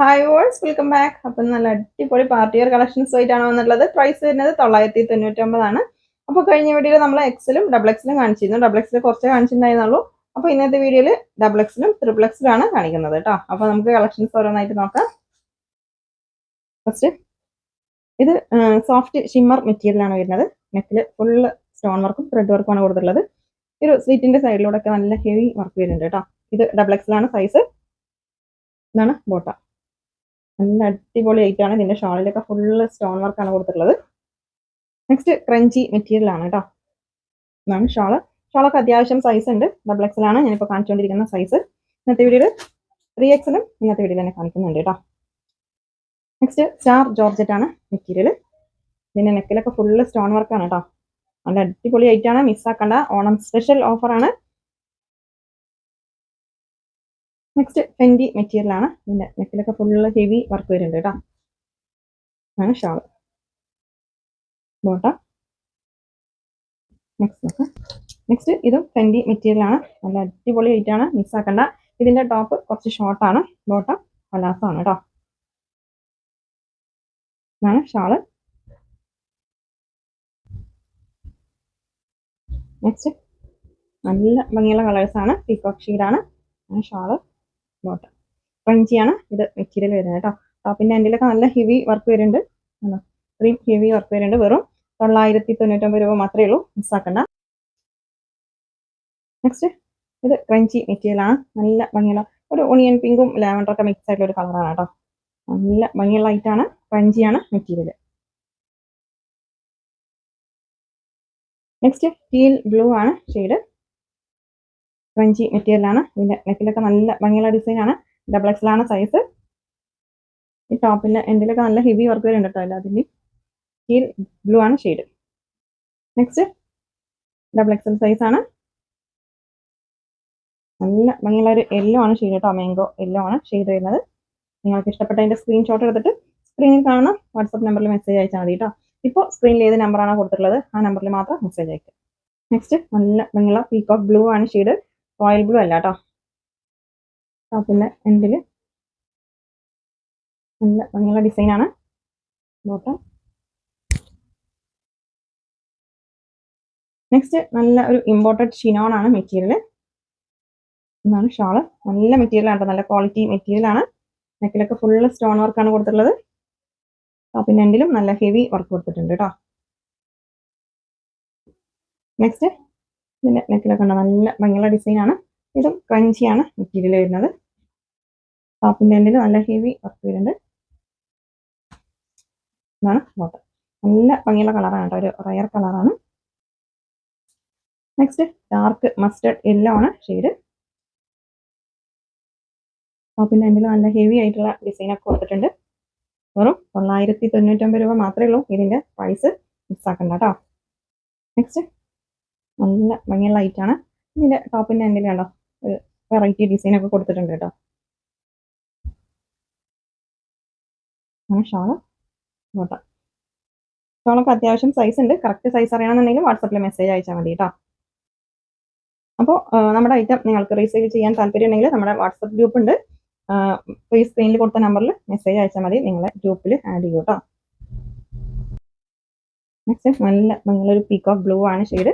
Hi worlds welcome back അപ്പം നല്ല അടിപൊളി പാർട്ടി വെയർ കളക്ഷൻസ് ആയിട്ടാണ് വന്നിട്ടുള്ളത് പ്രൈസ് വരുന്നത് തൊള്ളായിരത്തി തൊണ്ണൂറ്റൊമ്പതാണ്. അപ്പോൾ കഴിഞ്ഞ വീഡിയോയിൽ നമ്മൾ എക്സിലും ഡബിൾ എക്സിലും കാണിച്ചിരുന്നു. ഡബിൾ എക്സിൽ കുറച്ചേ കാണിച്ചിട്ടുണ്ടായിരുന്നുള്ളൂ. അപ്പോൾ ഇന്നത്തെ വീഡിയോയിൽ ഡബിൾ എക്സിലും ട്രിപ്പിൾ എക്സിലാണ് കാണിക്കുന്നത് കേട്ടോ അപ്പോൾ നമുക്ക് കളക്ഷൻസ് ഓരോന്നായിട്ട് നോക്കാം. ഫസ്റ്റ് ഇത് സോഫ്റ്റ് ഷിമ്മർ മെറ്റീരിയലാണ് വരുന്നത്. നെക്കിൽ ഫുള്ള് സ്റ്റോൺ വർക്കും ത്രെഡ് വർക്കുമാണ് കൊടുത്തിട്ടുള്ളത്. ഒരു സ്ലീറ്റിന്റെ സൈഡിലൂടെ ഒക്കെ നല്ല ഹെവി വർക്ക് വരുന്നുണ്ട് കേട്ടോ ഇത് ഡബിൾ എക്സിലാണ് സൈസ് ഇതാണ് ബോട്ട നല്ല അടിപൊളി ആണ്. ഇതിന്റെ ഷാളിലൊക്കെ ഫുള്ള് സ്റ്റോൺ വർക്കാണ് കൊടുത്തിട്ടുള്ളത്. നെക്സ്റ്റ് ക്രഞ്ചി മെറ്റീരിയൽ ആണ് കേട്ടോ ഇതാണ് ഷാൾ. ഷാളൊക്കെ അത്യാവശ്യം സൈസ് ഉണ്ട്. ഡബിൾ എക്സലാണ് ഞാനിപ്പോൾ കാണിച്ചുകൊണ്ടിരിക്കുന്ന സൈസ് ഇന്നത്തെ വീഡിയോയിൽ ത്രീ എക്സലും ഇന്നത്തെ വീഡിയോയിൽ തന്നെ കാണിക്കുന്നുണ്ട് കേട്ടോ നെക്സ്റ്റ് സ്റ്റാർ ജോർജറ്റ് ആണ് മെറ്റീരിയൽ ഇതിന്റെ നെക്കിലൊക്കെ ഫുള്ള് സ്റ്റോൺ വർക്കാണ് കേട്ടോ നല്ല അടിപൊളി ആയിട്ടാണ് മിസ്സാക്കണ്ട ഓണം സ്പെഷ്യൽ ഓഫറാണ് നെക്സ്റ്റ് ഫെൻഡി മെറ്റീരിയൽ ആണ്. ഇതിന്റെ നെക്കിലൊക്കെ ഫുള്ള് ഹെവി വർക്ക് വരുന്നുണ്ട് കേട്ടോ. ആണ് ഷാൾ ബോട്ട നെക്സ്റ്റ് നെക്സ്റ്റ് ഇതും ഫെൻഡി മെറ്റീരിയലാണ് നല്ല അടിപൊളി ആയിട്ടാണ് മിസ്സാക്കണ്ട ഇതിന്റെ ടോപ്പ് കുറച്ച് ഷോർട്ടാണ് ബോട്ട പലാസാണ് കേട്ടോ. ഇതാണ് ഷാൾ നെക്സ്റ്റ് നല്ല ഭംഗിയുള്ള കളേഴ്സാണ് പീക്കോക്ക് ഷീഡാണ് ഷാൾ ബോട്ടം ക്രഞ്ചിയാണ് ഇത് മെറ്റീരിയൽ വരുന്നത് കേട്ടോ. ടോപ്പിന്റെ എൻഡിലൊക്കെ നല്ല ഹെവി വർക്ക് വരുന്നുണ്ട്. ഇത്രയും ഹെവി വർക്ക് വരുന്നുണ്ട്. വെറും തൊള്ളായിരത്തി തൊണ്ണൂറ്റൊമ്പത് രൂപ മാത്രമേ ഉള്ളൂ. മിസ്സാക്കണ്ട നെക്സ്റ്റ് ഇത് ക്രഞ്ചി മെറ്റീരിയൽ ആണ്. നല്ല ഭംഗിയുള്ള ഒരു ഒണിയൻ പിങ്കും ലാവൻഡറൊക്കെ മിക്സ് ആയിട്ടുള്ള ഒരു കളറാണ് കേട്ടോ. നല്ല ഭംഗിയുള്ള ഐറ്റാണ് ക്രഞ്ചിയാണ് മെറ്റീരിയൽ നെക്സ്റ്റ് ടീൽ ബ്ലൂ ആണ് ഷെയ്ഡ് ക്രഞ്ചി മെറ്റീരിയലാണ് ഇതിന്റെ നെക്കിലൊക്കെ നല്ല ഭംഗിയുള്ള ഡിസൈൻ ആണ്. ഡബിൾ എക്സലാണ് സൈസ് ഈ ടോപ്പിന്റെ എൻഡിലൊക്കെ നല്ല ഹെവി വർക്ക് വരുന്നുണ്ട് കേട്ടോ എല്ലാത്തിന്റെ ഈ ബ്ലൂ ആണ് shade next double XL size ആണ്. നല്ല ഭംഗിയുള്ള ഒരു യെല്ലോ ആണ് ഷെയ്ഡ് കേട്ടോ മാംഗോ യെല്ലോ ആണ് ഷെയ്ഡ് വരുന്നത്. നിങ്ങൾക്ക് ഇഷ്ടപ്പെട്ട അതിന്റെ സ്ക്രീൻഷോട്ട് എടുത്തിട്ട് സ്ക്രീനിൽ കാണുന്ന വാട്സപ്പ് നമ്പറിൽ മെസ്സേജ് അയച്ചാൽ മതി കേട്ടോ ഇപ്പോൾ സ്ക്രീനിൽ ഏത് നമ്പറാണോ കൊടുത്തിട്ടുള്ളത് ആ നമ്പറിൽ മാത്രം മെസ്സേജ് അയക്കുക നെക്സ്റ്റ് നല്ല ഭംഗിയുള്ള പീക്കോക്ക് ബ്ലൂ ആണ് ഷെയ്ഡ് റോയൽ ബ്ലൂ അല്ല കേട്ടോ ടോപ്പിന്റെ എൻഡിൽ നല്ല ഭംഗിയുള്ള ഡിസൈനാണ് ബോട്ടം നെക്സ്റ്റ് നല്ല ഒരു ഇമ്പോർട്ടഡ് ഷിനോൺ ആണ് മെറ്റീരിയൽ എന്നാണ് ഷാൾ. നല്ല മെറ്റീരിയൽ ആണ് നല്ല ക്വാളിറ്റി മെറ്റീരിയൽ ആണ്. നെക്കിലൊക്കെ ഫുള്ള് സ്റ്റോൺ വർക്കാണ് കൊടുത്തിട്ടുള്ളത്. ടോപ്പിന്റെ എൻഡിലും നല്ല ഹെവി വർക്ക് കൊടുത്തിട്ടുണ്ട് കേട്ടോ നെക്സ്റ്റ് ഇതിന്റെ നെക്കിലൊക്കെ ഉണ്ട് നല്ല ഭംഗിയുള്ള ഡിസൈനാണ്. ഇതും ക്രഞ്ചിയാണ് മെറ്റീരിയൽ വരുന്നത്. ടോപ്പിന്റെ എൻഡിൽ നല്ല ഹെവി വർക്ക് വരുന്നുണ്ട്. ഇതാണ് ബോട്ടം നല്ല ഭംഗിയുള്ള കളറാണ് കേട്ടോ. ഒരു റയർ കളറാണ് നെക്സ്റ്റ് ഡാർക്ക് മസ്റ്റർഡ് യെല്ലോ ആണ് ഷെയ്ഡ് ടോപ്പിന്റെ എൻഡിൽ നല്ല ഹെവി ആയിട്ടുള്ള ഡിസൈൻ ഒക്കെ കൊടുത്തിട്ടുണ്ട്. വെറും തൊള്ളായിരത്തി തൊണ്ണൂറ്റൊമ്പത് രൂപ മാത്രമേ ഉള്ളൂ ഇതിന്റെ പ്രൈസ് മിസ്സാക്കണ്ട കേട്ടോ. നെക്സ്റ്റ് നല്ല ലൈറ്റ് ആണ്. ഇതിന്റെ ടോപ്പിന്റെ എൻഡിൽ കണ്ടോ ഒരു വെറൈറ്റി ഡിസൈൻ ഒക്കെ കൊടുത്തിട്ടുണ്ട് കേട്ടോ. അങ്ങനെ ഷോളൊക്കെ അത്യാവശ്യം സൈസ് ഉണ്ട്. കറക്റ്റ് സൈസ് അറിയണമെന്നുണ്ടെങ്കിൽ വാട്സപ്പിൽ മെസ്സേജ് അയച്ചാൽ മതി കേട്ടോ. അപ്പോൾ നമ്മുടെ ഐറ്റം നിങ്ങൾക്ക് റീസെയിൽ ചെയ്യാൻ താല്പര്യം ഉണ്ടെങ്കിൽ നമ്മുടെ വാട്സപ്പ് ഗ്രൂപ്പ് ഉണ്ട്. ഈ സ്ക്രീനിൽ കൊടുത്ത നമ്പറിൽ മെസ്സേജ് അയച്ചാൽ മതി. നിങ്ങളെ ഗ്രൂപ്പിൽ ആഡ് ചെയ്യൂ കേട്ടോ. നെക്സ്റ്റ് നല്ല നിങ്ങളൊരു പീക്കോക്ക് ബ്ലൂ ആണ് ഷെയ്ഡ്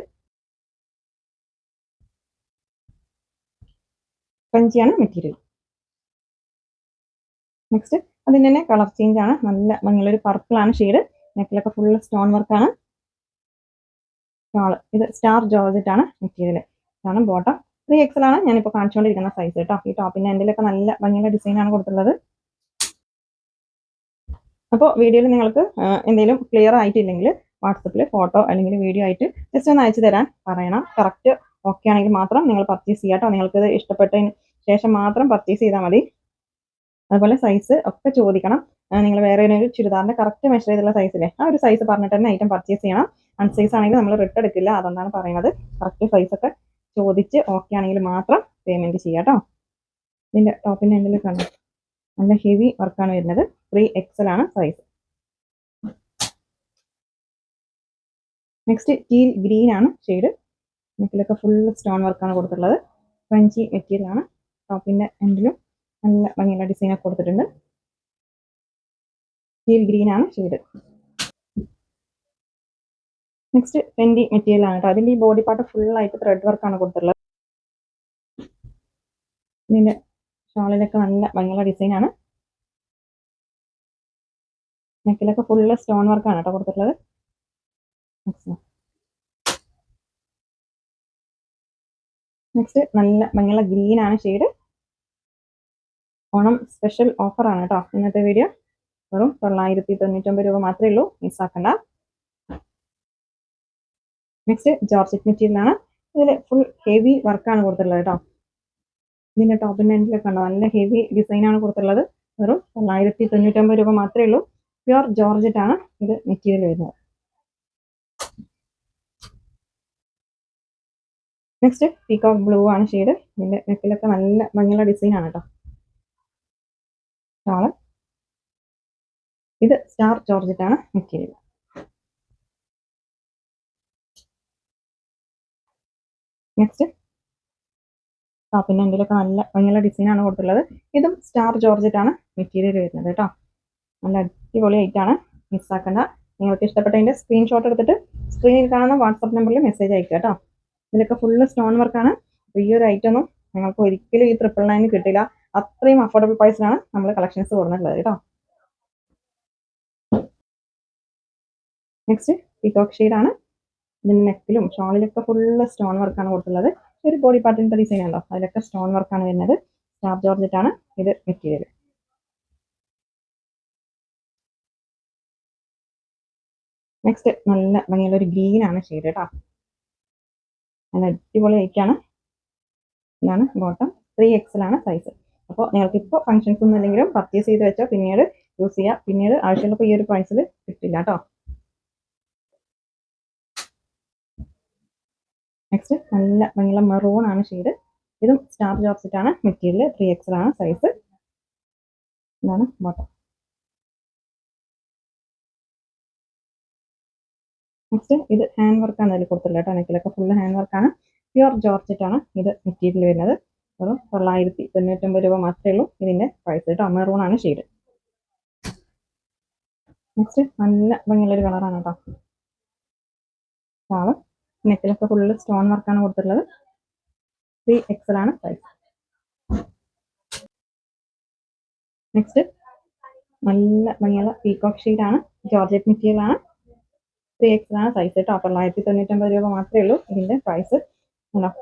ക്രഞ്ചിയാണ് മെറ്റീരിയൽ നെക്സ്റ്റ് അതിന് തന്നെ കളർ ചേഞ്ച് ആണ്. നല്ല ഭംഗിയുള്ളൊരു പർപ്പിളാണ് ഷെയ്ഡ് നെക്കിലൊക്കെ ഫുള്ള് സ്റ്റോൺ വർക്കാണ് ഷാൾ ഇത് സ്റ്റാർ ജോർജറ്റ് ആണ് മെറ്റീരിയൽ ഇതാണ് ബോട്ടം ത്രീ എക്സൽ ആണ്. ഞാനിപ്പോൾ കാണിച്ചുകൊണ്ടിരിക്കുന്ന സൈസ് കേട്ടോ ഈ ടോപ്പിന്റെ എൻഡിലൊക്കെ നല്ല ഭംഗിയുള്ള ഡിസൈൻ ആണ് കൊടുത്തുള്ളത് അപ്പോൾ വീഡിയോയിൽ നിങ്ങൾക്ക് എന്തെങ്കിലും ക്ലിയർ ആയിട്ടില്ലെങ്കിൽ വാട്സപ്പിൽ ഫോട്ടോ അല്ലെങ്കിൽ വീഡിയോ ആയിട്ട് ജസ്റ്റ് ഒന്ന് അയച്ചു തരാൻ പറയണം. കറക്റ്റ് ഓക്കെ ആണെങ്കിൽ മാത്രം നിങ്ങൾ പർച്ചേസ് ചെയ്യാം കേട്ടോ നിങ്ങൾക്കിത് ഇഷ്ടപ്പെട്ടതിന് ശേഷം മാത്രം പർച്ചേസ് ചെയ്താൽ മതി. അതുപോലെ സൈസ് ഒക്കെ ചോദിക്കണം. നിങ്ങൾ വേറെ ഒരു ചുരിദാറിന്റെ കറക്റ്റ് മെഷർ ചെയ്തുള്ള സൈസിലെ ആ ഒരു സൈസ് പറഞ്ഞിട്ട് തന്നെ ഐറ്റം പർച്ചേസ് ചെയ്യണം. അൺസൈസ് ആണെങ്കിൽ നമ്മൾ റിട്ടേൺ എടുക്കില്ല. അതുകൊണ്ടാണ് പറയുന്നത്. കറക്റ്റ് സൈസ് ഒക്കെ ചോദിച്ച് ഓക്കെ ആണെങ്കിൽ മാത്രം പേയ്മെന്റ് ചെയ്യാം കേട്ടോ. ഇതിന്റെ ടോപ്പിന്റെ എൻഡിൽ കണ്ടു നല്ല ഹെവി വർക്കാണ് വരുന്നത്. ത്രീ എക്സൽ ആണ് സൈസ് നെക്സ്റ്റ് ടീൽ ഗ്രീൻ ആണ് ഷെയ്ഡ് നെക്കിലൊക്കെ ഫുൾ സ്റ്റോൺ വർക്കാണ് കൊടുത്തിട്ടുള്ളത്. ഫ്രഞ്ചി മെറ്റീരിയൽ ആണ് ടോപ്പിന്റെ എൻഡിലും നല്ല ഭംഗിയുള്ള ഡിസൈൻ ഒക്കെ കൊടുത്തിട്ടുണ്ട്. ഹീൽ ഗ്രീൻ ആണ് ഷെയ്ഡ് നെക്സ്റ്റ് ഫെൻഡി മെറ്റീരിയൽ ആണ് കേട്ടോ. അതിന്റെ ഈ ബോഡി പാർട്ട് ഫുൾ ആയിട്ട് ത്രെഡ് വർക്ക് ആണ് കൊടുത്തിട്ടുള്ളത്. ഇതിന്റെ ഷാളിലൊക്കെ നല്ല ഭംഗിയുള്ള ഡിസൈൻ ആണ്. നെക്കിലൊക്കെ ഫുള്ള് സ്റ്റോൺ വർക്ക് ആണ് കേട്ടോ കൊടുത്തിട്ടുള്ളത്. നെക്സ്റ്റ് നല്ല ഭംഗിയുള്ള ആണ് ഷെയ്ഡ് ഓണം സ്പെഷ്യൽ ഓഫർ ആണ് കേട്ടോ ഇന്നത്തെ വീഡിയോ വെറും തൊള്ളായിരത്തി തൊണ്ണൂറ്റൊമ്പത് രൂപ മാത്രമേ ഉള്ളൂ. മിസ്സാക്കണ്ട നെക്സ്റ്റ് ജോർജറ്റ് മെറ്റീരിയലാണ് ഇതിൽ ഫുൾ ഹെവി വർക്കാണ് കൊടുത്തിട്ടുള്ളത് കേട്ടോ ഇതിന്റെ ടോപ്പിന്റെ എൻഡിലൊക്കെ ഉണ്ടോ നല്ല ഹെവി ഡിസൈനാണ് കൊടുത്തിട്ടുള്ളത്. വെറും തൊള്ളായിരത്തി തൊണ്ണൂറ്റൊമ്പത് രൂപ മാത്രമേ ഉള്ളൂ. ജോർജറ്റ് ആണ് ഇത് മെറ്റീരിയൽ വരുന്നത്. നെക്സ്റ്റ് പീകോക്ക് ബ്ലൂ ആണ് ഷെയ്ഡ് ഇതിന്റെ നെക്കിലൊക്കെ നല്ല ഭംഗിയുള്ള ഡിസൈനാണ് കേട്ടോ ഷാൾ ഇത് സ്റ്റാർ ജോർജറ്റ് ആണ് മെറ്റീരിയൽ. നെക്സ്റ്റ്. ആ പിന്നെ ഒക്കെ നല്ല ഭംഗിയുള്ള ഡിസൈനാണ് കൊടുത്തിട്ടുള്ളത്. ഇതും സ്റ്റാർ ജോർജറ്റ് ആണ് മെറ്റീരിയൽ വരുന്നത് കേട്ടോ. നല്ല അടിപൊളി ആയിട്ടാണ് മിസ്സാക്കണ്ട നിങ്ങൾക്ക് ഇഷ്ടപ്പെട്ടതിന്റെ സ്ക്രീൻഷോട്ട് എടുത്തിട്ട് സ്ക്രീനിൽ കാണുന്ന വാട്സപ്പ് നമ്പറിൽ മെസ്സേജ് അയക്കുക കേട്ടോ. ഇതിലൊക്കെ ഫുള്ള് സ്റ്റോൺ വർക്കാണ് അപ്പോൾ ഈ ഒരു ഐറ്റം ഒന്നും നിങ്ങൾക്ക് ഒരിക്കലും ഈ ട്രിപ്പിൾ നയൻ കിട്ടില്ല. അത്രയും അഫോർഡബിൾ പ്രൈസിലാണ് നമ്മൾ കളക്ഷൻസ് കൊടുത്തിട്ടുള്ളത് കേട്ടോ. നെക്സ്റ്റ് പീകോക്ക് ആണ് ഇതിന്റെ നെക്കിലും ഷോളിലൊക്കെ ഫുള്ള് സ്റ്റോൺ വർക്കാണ് കൊടുത്തുള്ളത് ഒരു ബോഡി പാർട്ടിന്റെ ഡിസൈൻ ഉണ്ടോ അതിലൊക്കെ സ്റ്റോൺ വർക്കാണ് വരുന്നത്. സ്റ്റാർ ജോർജറ്റ് ആണ് ഇത് മെറ്റീരിയൽ നെക്സ്റ്റ് നല്ല ഭംഗിയുള്ള ഒരു ഗ്രീൻ ആണ് ഷെയ്ഡ് കേട്ടോ. നല്ല അടിപൊളി ഐക്കാണ് ഇതാണ് ബോട്ടം ത്രീ എക്സൽ ആണ് സൈസ് അപ്പോൾ നിങ്ങൾക്ക് ഇപ്പോൾ ഫംഗ്ഷൻസ് ഒന്നും ഇല്ലെങ്കിലും പർച്ചേസ് ചെയ്ത് വെച്ചാൽ പിന്നീട് യൂസ് ചെയ്യാം. പിന്നീട് ആവശ്യമുള്ളപ്പോൾ ഈ ഒരു പ്രൈസിൽ കിട്ടില്ല കേട്ടോ നെക്സ്റ്റ് നല്ല ഭംഗിയുള്ള മെറൂൺ ആണ് ഷെയ്ഡ് ഇതും സ്റ്റാർ സെറ്റ് ആണ് മെറ്റീരിയൽ ത്രീ എക്സൽ ആണ് സൈസ് ഇതാണ് ബോട്ടം നെക്സ്റ്റ് ഇത് ഹാൻഡ് വർക്കാണ് അതിൽ കൊടുത്തിട്ടുള്ളത് കേട്ടോ നെക്കിലൊക്കെ ഫുള്ള് ഹാൻഡ് വർക്കാണ് പ്യുവർ ജോർജറ്റ് ആണ് ഇത് മെറ്റീരിയൽ വരുന്നത്. വെറും തൊള്ളായിരത്തി തൊണ്ണൂറ്റൊമ്പത് രൂപ മാത്രമേ ഉള്ളൂ. ഇതിന്റെ പ്രൈസ് കേട്ടോ. മെറൂൺ ആണ് ഷെയ്ഡ്. നെക്സ്റ്റ് നല്ല ഭംഗിയുള്ള ഒരു കളറാണ് കേട്ടോ. ഷാൾ നെക്കിലൊക്കെ ഫുള്ള് സ്റ്റോൺ വർക്കാണ് കൊടുത്തിട്ടുള്ളത്. ത്രീ എക്സൽ ആണ് പ്രൈസ് നെക്സ്റ്റ് നല്ല ഭംഗിയുള്ള പീകോക്ക് ആണ്. ജോർജറ്റ് മെറ്റീരിയൽ ആണ്. ത്രീ എക്സൽ ആണ് സൈസ് കേട്ടോ. തൊള്ളായിരത്തി തൊണ്ണൂറ്റൊമ്പത് രൂപ മാത്രമേ ഉള്ളൂ. ഇതിന്റെ പ്രൈസ്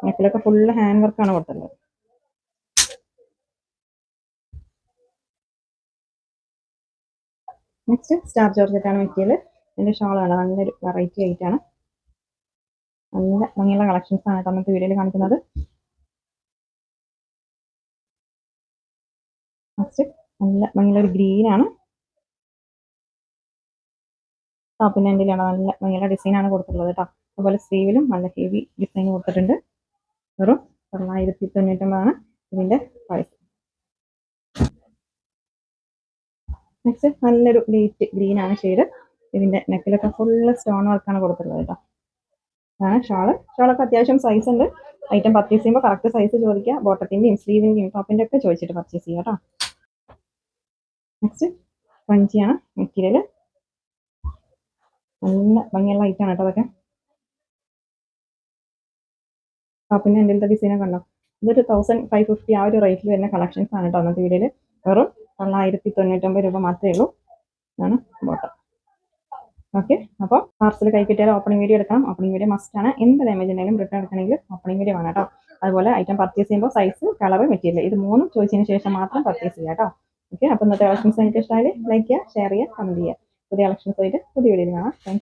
നെക്കിലൊക്കെ ഫുള്ള് ഹാൻഡ് വർക്കാണ് കൊടുത്തിട്ടുള്ളത്. നെക്സ്റ്റ് സ്റ്റാർ ജോർജറ്റാണ് മെറ്റീരിയൽ എന്റെ ഷോളാണ്. നല്ലൊരു വെറൈറ്റി ആയിട്ടാണ്. നല്ല ഭംഗിയുള്ള കളക്ഷൻസ് ആണ് കേട്ടോ നമുക്ക് വീഡിയോയിൽ കാണിക്കുന്നത്. നെക്സ്റ്റ് നല്ല ഭംഗിയുള്ള ഒരു ഗ്രീൻ ആണ്. ടോപ്പിന്റെ എൻഡിലാണ് നല്ല ഭംഗിയുള്ള ഡിസൈൻ ആണ് കൊടുത്തിട്ടുള്ളത് കേട്ടോ. അതുപോലെ സ്ലീവിലും നല്ല ഹെവി ഡിസൈൻ കൊടുത്തിട്ടുണ്ട്. വെറും തൊള്ളായിരത്തി തൊണ്ണൂറ്റൊമ്പതാണ്. ഇതിന്റെ പ്രൈസ് നെക്സ്റ്റ് നല്ലൊരു ലൈറ്റ് ഗ്രീൻ ആണ് ഷെയ്ഡ് ഇതിന്റെ നെക്കിലൊക്കെ ഫുള്ള് സ്റ്റോൺ വർക്കാണ് കൊടുത്തിട്ടുള്ളത് കേട്ടോ അതാണ് ഷാൾ ഷാളൊക്കെ അത്യാവശ്യം സൈസ് ഉണ്ട്. ഐറ്റം പർച്ചേസ് ചെയ്യുമ്പോൾ കറക്റ്റ് സൈസ് ചോദിക്കുക. ബോട്ടത്തിന്റെയും സ്ലീവിന്റെയും ടോപ്പിന്റെ ഒക്കെ ചോദിച്ചിട്ട് പർച്ചേസ് ചെയ്യുക കേട്ടോ നെക്സ്റ്റ് പഞ്ചിയാണ് മെറ്റീരിയൽ നല്ല ഭംഗിയുള്ള ഐറ്റാണ് കേട്ടോ അതൊക്കെ. ടോപ്പിന്റെ എന്റെ ഡിസൈനൊക്കെ ഉണ്ടോ? ഇതൊരു തൗസൻഡ് ഫൈവ് ഫിഫ്റ്റി ആ ഒരു റേറ്റിൽ വരുന്ന കളക്ഷൻസ് ആണ് കേട്ടോ അന്നത്തെ വീഡിയോയിൽ വെറും തൊള്ളായിരത്തി തൊണ്ണൂറ്റൊമ്പത് രൂപ മാത്രമേ ഉള്ളൂ. ഇതാണ് ബോട്ടം ഓക്കെ അപ്പോൾ പാർസൽ കൈ കിട്ടിയാൽ ഓപ്പണിംഗ് വീഡിയോ എടുക്കണം. ഓപ്പണിംഗ് വീഡിയോ മസ്റ്റ് ആണ്. എന്ത് ഡാമേജ് ഉണ്ടെങ്കിലും റിട്ടേൺ എടുക്കണമെങ്കിൽ ഓപ്പണിംഗ് വീഡിയോ വേണം കേട്ടോ. അതുപോലെ ഐറ്റം പർച്ചേസ് ചെയ്യുമ്പോൾ സൈസ് കളർ മെറ്റീരിയൽ ഇത് മൂന്നും ചോദിച്ചതിന് ശേഷം മാത്രം പർച്ചേസ് ചെയ്യുക കേട്ടോ. ഓക്കെ അപ്പോൾ ഇന്നത്തെ കളക്ഷൻസ് എനിക്ക് ഇഷ്ടമായാലും ലൈക്ക് ചെയ്യുക ഷെയർ ചെയ്യുക കമന്റ് ചെയ്യുക. പുതിയ കളക്ഷൻസ് ആയിട്ട് പുതിയ വീഡിയോയിൽ കാണാം.